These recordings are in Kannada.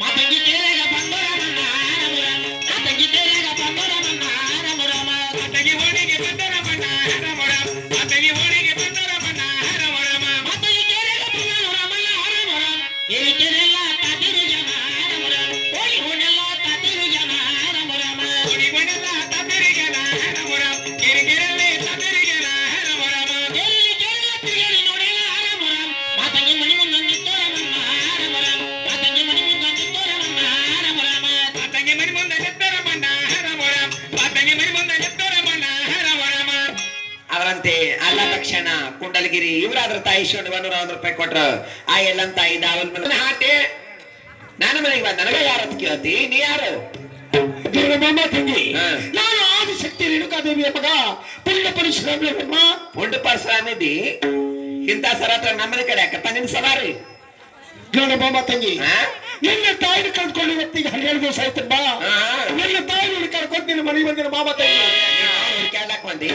ಮಾತಂಗಿ ತಕ್ಷಣ ಕುಂಡಲಗಿರಿ ಇವರಾದ್ರ ತಾಯಿ ಶಿವಣ್ಣ ಒಂದೂರ ಒಂದ್ ರೂಪಾಯಿ ಕೊಟ್ರು ಆ ಎಲ್ಲಂ ತಾಯಿ ದಾವಲ್ ಹಾಟೆ ನಾನು ಮನೆಗೆ ಬಂದ ನನಗ ಯಾರ ಕೇಳ್ತಿ ನೀ ಯಾರು. ನಾನು ಆದಿಶಕ್ತಿ ಶಕ್ತಿ ಮಗ ಪುಣ್ಯ ಪರಿಶ್ರಮ ಪುಂಡ ಪರಶುರಾಮ ಇದ್ದಿ ಇಂಥ ಸರ ಹತ್ರ ನಮ್ಮನೆ ಕಡೆ ಯಾಕಪ್ಪ ನಿನ್ ಸವಾರಿ ದೇವರ ಮಾಮ ತಂಗಿ? ನಿನ್ನ ತಾಯಿನ ಕಳ್ಕೊಂಡು ಇವತ್ತಿಗೆ ಹನ್ನೆರಡು ದಿವಸ ಆಯ್ತಮ್ಮ ಬಾ ನಿನ್ನ ತಾಯಿ ಕರ್ಕೊಂಡು ನಿನ್ನ ಮನೆಗೆ ಬಂದಿನ ಮಾಮ ತಂಗಿ ಕೇಳಕ್ ಬಂದಿ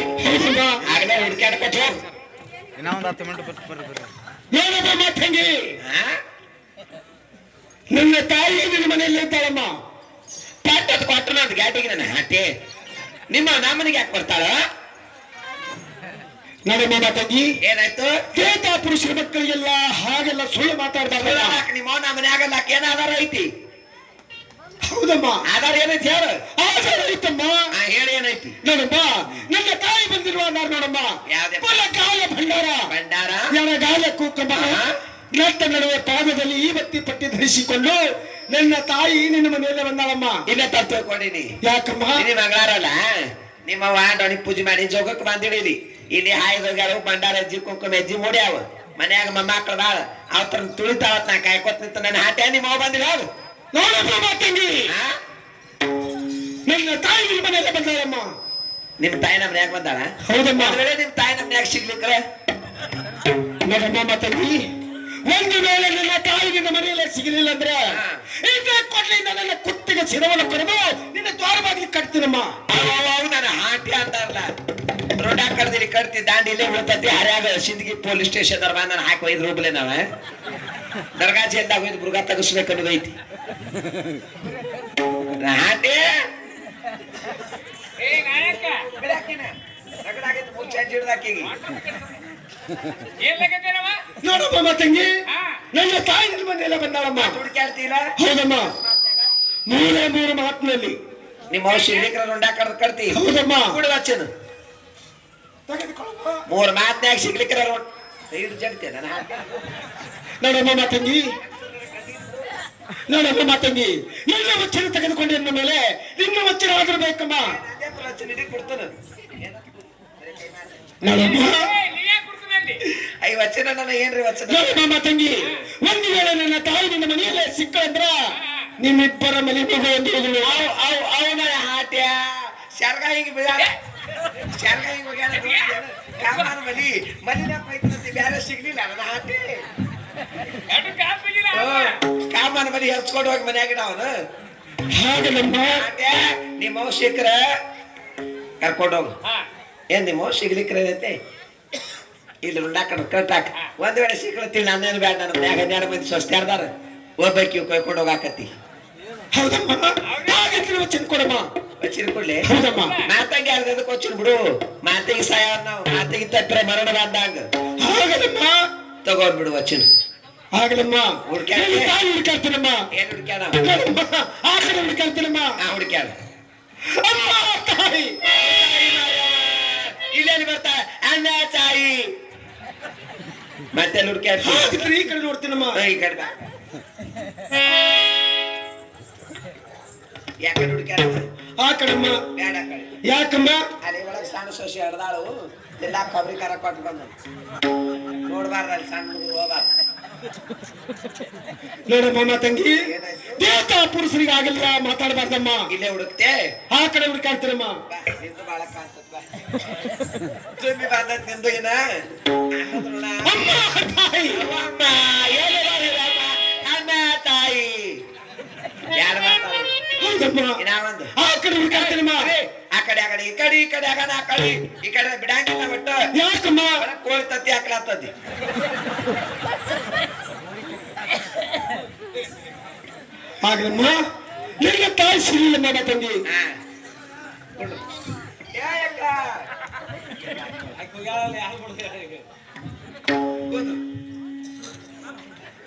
ಹೌದಮ್ಮ ಆಗಲೇ ಹುಡ್ಕ್ಯಾಡಕ್ ಹೋಗ್ ಇನ್ನೂ ಒಂದು ಹತ್ತು ಮಿನಿಟ್ ಬರ್ರಿ ಬರ್ರಿ ಬರ್ರಿ ದೇವರ ಮಾಮ ತಂಗಿ ಹಾ? ತಾಯಿ ನಿನ್ನ ಮನೆಯಲ್ಲಿ ಇದ್ದಾಳಮ್ಮ ಪಟ್ಟದ್ ಕೊಟ್ರು ನಂದು ಗ್ಯಾಟಿಗೆ ನನ್ನ ಹಾಟೆ ನಿಮ್ಮ ನಮ್ಮನಿಗೆ ಯಾಕೆ ಬರ್ತಾಳ? ನೋಡಮ್ಮ ಮಾಮ ತಂಗಿ. ಏನಾಯ್ತು? ದೇವತಾ ಪುರುಷರ ಮಕ್ಕಳಿಗೆಲ್ಲ ಹಾಗೆಲ್ಲ ಸುಳ್ಳು ಮಾತಾಡ್ತಾರೆ ನಿಮ್ಮ ನಮ್ಮನೆ ಆಗಲ್ಲ ಏನ ಆಧಾರ ಐತಿ? ಹೌದಮ್ಮ. ಆಧಾರ ಏನೈತಿ ಹೇಳು. ಆ, ಹೇಳಿ ಏನೈತಿ ನೋಡಮ್ಮ ನನ್ನ ತಾಯಿ ಬಂದಿರುವ ಅಂದಾರ ನೋಡಮ್ಮ. ಬಲ ಕಾಲ ಭಂಡಾರ. ಭಂಡಾರ? ಎಡಗಾಲ ಕೂಕಮ್ಮ? ನಟ್ಟ ನಡುವೆ ಪಾದದಲ್ಲಿ ಈ ಬತ್ತಿ ಪಟ್ಟಿ ಧರಿಸಿಕೊಂಡು ನನ್ನ ತಾಯಿ ನಿನ್ನ ಮನೆಯಲ್ಲೇ ಬಂದಾಳಮ್ಮ. ಇನ್ನ ತರ್ತೀನಿ ಯಾಕಮ್ಮ? ನಿಮ್ಮ ಮಗಳಾರಲ್ಲ? ನಿಮ್ಮ ವಾಡಿ ಪೂಜೆ ಮಾಡಿ ಜೋಗಕ್ಕೆ ಬಂದಿಡೀರಿ ಇಲ್ಲಿ ಹಾಯ್ದೋಗ್ಯಾರ ಭಂಡಾರ ಅಜ್ಜಿ ಕುಂಕುಮ ಅಜ್ಜಿ ಮೂಡ್ಯಾವ. ಮನ್ಯಾಗ ಮೊಮ್ಮಕ್ಳು ಬಾಳ. ಅವತ್ರ ತುಳಿತಾವತ್ ನಾ ಕಾಯ್ಕೊತ ನಿಂತ ನನ್ನ ಹಾಟೆ ನಿಮ್ಮ ಬಂದಿಲ್ಲ ನೋಡಮ್ಮ ತಂಗಿ? ನನ್ನ ತಾಯಿ ನಿಮ್ಮ ಮನೆಯಲ್ಲೇ ಬಂದಾಳಮ್ಮ. ನಿಮ್ ತಾಯಿ ನಮ್ಮ ಮನ್ಯಾಗ ಬಂದಾಳ? ಹೌದಮ್ಮ. ಒಂದ್ ನಿಮ್ಮ ನಿಮ್ ತಾಯಿ ನಮ್ಮ ಮನ್ಯಾಗ ಸಿಗ್ಲಿಕ್ರ ನೋಡಮ್ಮ ಮಾ ತಂಗಿ ಒಂದು ವೇಳೆ ನನ್ನ ತಾಯಿ ನಿನ್ನ ಮನೆಯಲ್ಲೇ ಸಿಗಲಿಲ್ಲ ಅಂದ್ರೆ ಈಗ ಕೊಡ್ಲಿ ಕೊಡ್ಲಿಂದ ನನ್ನ ಕುತ್ತಿಗೆ ಶಿರವನ್ನು ಕೊಡದು ನಿನ್ನ ದ್ವಾರ ಬಾಗಿಲು ಕಟ್ತೀನಮ್ಮ. ಅವು ನನ್ನ ಹಾಟಿ ಅಂತಾರಲ್ಲ. ರೋಡ ಕಡ್ದಿರಿ ಕಡ್ತಿ ದಾಂಡಿಲೇ ಬೀಳ್ತತಿ. ಹರ್ಯಾಗ ಸಿಂದಗಿ ಪೊಲೀಸ್ ಸ್ಟೇಷನ್ ಅವ್ರ ನಾನು ಹಾಕಿ ಒಯ್ದು ರೂಪಲೆ ನಾವ. ದರ್ಗಾ ಜೈಲ್ದಾಗ ಒಯ್ದು ಮೃಗ ತಗಸ್ಬೇಕನ್ನೋದೈತಿ ಹಾಟಿ ನೋಡಮ್ಮ ತಂಗಿ ನನ್ನ ತಾಯಿ ಮನೆಯಲ್ಲೇ ಬಂದಾಳಮ್ಮ. ಹೌದಮ್ಮ. ಮೂರೇ ಮೂರು ಮಾತಿನಲ್ಲಿ. ನಿಮ್ಮ ಕಡ್ತಿ ಹೌದಮ್ಮ. ಕುಡಿ ವಚನ ಮಾತನ್ಯಾಗ ಮೂರ್ ಮಾತ್ನ್ಯಾಗ ಹಾಟಿ ನೋಡಮ್ಮ ತಂಗಿ ನೋಡಮ್ಮ ಮಾ ತಂಗಿ ನಿನ್ನ ವಚನ ತೆಗೆದುಕೊಂಡು ಎನ್ನ ಮೇಲೆ ನಿನ್ನ ವಚನ ಆಗಿರಬೇಕಮ್ಮ. ನೋಡಮ್ಮ ಐ ವಚನ ನನ್ನ ಏನ್ರಿ ವಚನ? ನೋಡಮ್ಮ ತಂಗಿ ಒಂದು ವೇಳೆ ನನ್ನ ತಾಯಿ ನಿನ್ನ ಮನೆಯಲ್ಲೇ ಸಿಕ್ಕಂದ್ರ ನಿಮ್ಮಿಬ್ಬರ ಮನೆ ಮಗು ಎಂದು ಹೇಳಿದ್ರು. ಅವ್ ಅವ್ ಅವನ ಹಾಟ್ಯ? ಶರ್ಗ ಹಿಂಗ್ ಬೀಳಾಳ ಶರ್ಗ ಹಿಂಗ್ ಐತಿ ಬ್ಯಾರೆ ಸಿಗ್ಲಿಲ್ಲ ನನ್ನ ಹಾಟಿ ಕಾಮಾನ ಮನೆ ಹಚ್ಕೊಂಡು ಹೋಗಿ ಮನೆಯಾಗ ಅವನು. ನಿಮ್ಮ ಅವ್ ಸಿಕ್ಕ್ರ ಕರ್ಕೊಂಡು ಹೋಗು. ಏನ್ ನಿಮ್ಮ ಅವ್ ಸಿಗ್ಲಿಕ್ರ ಐತೆ ಇಲ್ಲಿ ಉಂಡಾಕಡ ಕಟ್ಟಾಕ ಒಂದ್ ವೇಳೆ ಸಿಕ್ಲತ್ತಿಲ್ಲ ನಾನೇನು ಬೇಡ ನನ್ನ ಮನ್ಯಾಗ ಹನ್ನೆರಡು ಮಂದಿ ಸ್ವಸ್ತಿ ಯಾರ್ದಾರ? ಒಬ್ಬಾಕಿ ಕೈಕೊಂಡು ಹೋಗಾಕತ್ತಿ. ಹೌದಮ್ಮ. ವಚನ ಕೊಡಮ್ಮ ವಚಿನ ಕೊಡ್ಲಿ? ಹೌದಮ್ಮ. ಮಾತಂಗೆ ಅರ್ಧದಕ್ಕೆ ವಚಿನ ಬಿಡು. ಮಾತಿಗೆ ಸಾಯ ನಾವು ಮಾತಿಗೆ ತಪ್ಪರೆ ಮರಣ ಬಂದಾಗ ಹಾಗಲ್ಲಮ್ಮ ತಗೊಂಡ್ಬಿಡು ವಚನ. ಆಗಲಮ್ಮ ಹುಡ್ಕ್ಯಾಡ. ನನ್ನ ತಾಯಿ ಹುಡುಕಾಡ್ತೀನಮ್ಮ ಏನ್ ಹುಡುಕ್ಯಾಡ ನೋಡಮ್ಮ ಆ ಕಡೆ ಹುಡುಕಾಡ್ತೀನಮ್ಮ ಹಾ ಹುಡುಕ್ಯಾಡ ಅಮ್ಮ ತಾಯಿ ಇಲ್ಲೇನು ಬರ್ತಾ ಅನ್ನ ತಾಯಿ ಮತ್ತೆ ಹುಡುಕ್ಯಾಡ ಹಾಗಿದ್ರೆ ಈ ಕಡೆ ನೋಡ್ತೀನಮ್ಮ ಈ ಕಡೆ ಬಾ. ಯಾಕಡೆ ಹುಡುಕ್ಯಾಡ ಆ ಕಡೆಮ್ಮ ಬೇಡ ಕಡೆ ಯಾಕಮ್ಮ ಅಲ್ಲಿ ಒಳಗೆ ಸಣ್ಣ ಸೊಸೆ ಹಡ್ದಾಳು ಎಲ್ಲ ಕೊಬ್ಬರಿ ಖಾರ ಕೊಟ್ಟು ಬಂದು ನೋಡ್ಬಾರ್ದು ಅಲ್ಲಿ ಸಣ್ಣ ಹುಡುಗರು ಹೋಗ್ಬಾರ್ದು ನೋಡಮ್ಮ ಮಾ ತಂಗಿ? ದೇವತಾ ಪುರುಷರಿಗೆ ಆಗಲ್ಲ ಮಾತಾಡಬಾರ್ದಮ್ಮ. ಇಲ್ಲೇ ಹುಡುಕ್ತೆ? ಆ ಕಡೆ ಹುಡುಕಾಡ್ತೀರಮ್ಮ ನಿಂದು ಬಾಳ ಕಾಣ್ತದ. ತುಂಬಿ ಬಂದದ್ ನಿಂದು ಏನ? ಅಮ್ಮ ತಾಯಿ. ಏನು ಈ ಕಡೆ ಆ ಕಡೆ. ಈ ಕಡೆ ಬಿಡಂಗಿಲ್ಲ ಬಿಟ್ಟು. ಯಾಕಮ್ಮ? ಕೋಳಿ ತತ್ತಿ ಹಾಕ್ಲಾತದಿ. ಆಗ್ಲಮ್ಮ ನಿನ್ನ ತಾಯಿ ಸಿರಿಲ್ಲ ಮಾಡ ತಂಗಿ.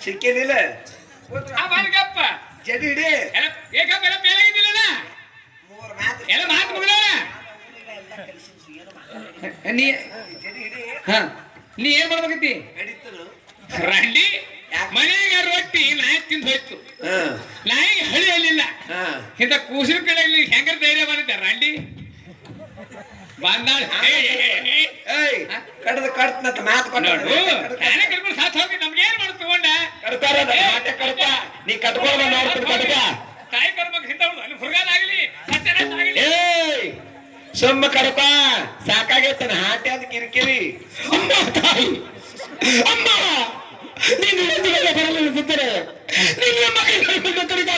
ಸಿಕ್ಕಿದಿಲ್ಲ ಜಡಿ ಹಿಡಿ. ಎಲ್ಲ ಎಲ್ಲ ಬೇಲಾಗಿದ್ದಿಲ್ಲಲ್ಲ ಮೂರು ಮಾತು. ಎಲ್ಲ ಮಾತು ಮುಗಿದ ನೀ ಹಾ. ನೀ ಏನ್ ಮಾಡ್ಬೇಕತ್ತಿ? ರಂಡಿ ಮನೆಗೆ ರೊಟ್ಟಿ ನಾಯಿ ತಿಂದು ಹೋಯ್ತು. ನಾಯಿ ನಾಯಿಗೆ ಹಳಿ ಅಲ್ಲಿಲ್ಲ. ಇಂಥ ಕೂಸಿನ ಕಡೆ ಹೆಂಗ ಧೈರ್ಯ ಬಂದಿದ್ದೆ ರಂಡಿ ಬಂದಾಳ. ಏಯ್ ಕಡ್ದು ಕಡ್ತನಂತ ಮಾತು ನೋಡು ಕೊಟ್ಟು ನಾನೇ ಕರ್ಕೊಂಡು ಸಾತ್ ಹೋಗಿ ನಮ್ಗೆ ಏನ್ ಮಾಡು ತಗೊಂಡ? ಕಡ್ತಾರ ಕಡ್ತ. ನೀ ನೋಡ್ತೀನಿ ಕಡ್ಕ ಸುಮ್ಮ ಕಡಪ ಸಾಕಾಗೈತನ ಹಾಟೆ ಅದ ಕಿರಿಕಿರಿ? ಅಮ್ಮ ತಾಯಿ ಅಮ್ಮ ನೀನು ಇಳಿದುಗಳ ಕೈ ನಿನ್ನ ಮಗಳಿಗೆ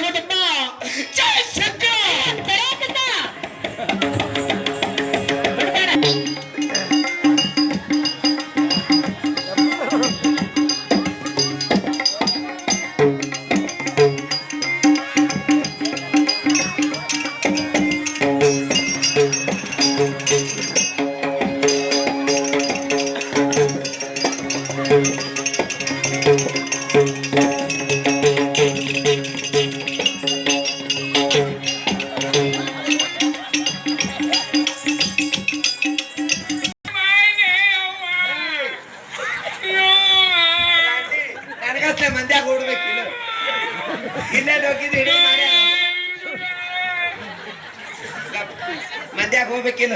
ಮಂದ್ಯಾಗ ಹೋಗ್ಬೇಕಿಲ್ಲ